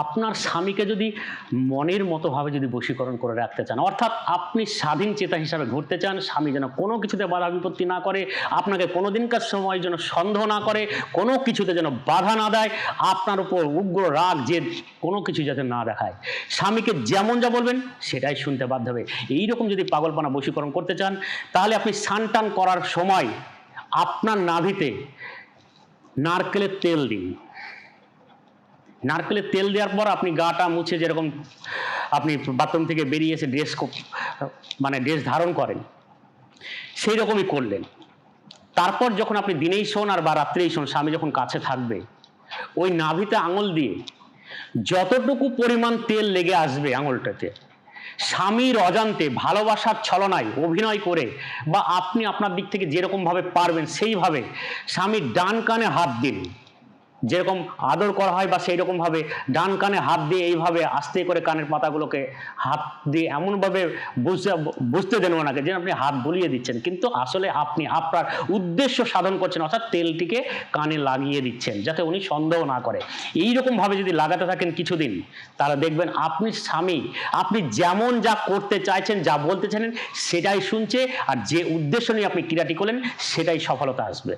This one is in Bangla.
আপনার স্বামীকে যদি মনের মতোভাবে যদি বশীকরণ করে রাখতে চান, অর্থাৎ আপনি স্বাধীন চেতা হিসাবে ঘুরতে চান, স্বামী যেন কোনো কিছুতে বাধা বিপত্তি না করে, আপনাকে কোনো দিনকার সময় যেন সন্দেহ না করে, কোনো কিছুতে যেন বাধা না দেয়, আপনার উপর উগ্র রাগ যে কোনো কিছু যাতে না দেখায়। স্বামীকে যেমন যা বলবেন, সেটাই শুনতে বাধ্য হবে। এইরকম যদি পাগলপানা বশীকরণ করতে চান, তাহলে আপনি স্নান করার সময় আপনার নাভিতে নারকেলের তেল দিন। নারকেলের তেল দেওয়ার পর আপনি গাটা মুছে যেরকম আপনি বাথরুম থেকে বেরিয়ে এসে ড্রেস মানে ড্রেস ধারণ করেন সেই রকমই করলেন। তারপর যখন আপনি দিনেই শোন আর বা রাত্রেই শোন, স্বামী যখন কাছে থাকবে, ওই নাভিতে আঙুল দিয়ে যতটুকু পরিমাণ তেল লেগে আসবে আঙুলটাতে, স্বামীর অজান্তে ভালোবাসার ছলনায় অভিনয় করে বা আপনি আপনার দিক থেকে যেরকমভাবে পারবেন সেইভাবে স্বামীর ডান কানে হাত দিন যেরকম আদর করা হয় বা সেই রকমভাবে ডান কানে হাত দিয়ে এইভাবে আস্তে করে কানের পাতাগুলোকে হাত দিয়ে এমনভাবে বুঝতে বুঝতে দেন ওনাকে যে আপনি হাত বুলিয়ে দিচ্ছেন। কিন্তু আসলে আপনি আপনার উদ্দেশ্য সাধন করছেন, অর্থাৎ তেলটিকে কানে লাগিয়ে দিচ্ছেন, যাতে উনি সন্দেহ না করে। এই রকমভাবে যদি লাগাতে থাকেন কিছুদিন, তাহলে দেখবেন আপনি স্বামী, আপনি যেমন যা করতে চাইছেন, যা বলতে চাইছেন, সেটাই শুনছে, আর যে উদ্দেশ্য নিয়ে আপনি ক্রীড়াটি করলেন, সেটাই সফলতা আসবে।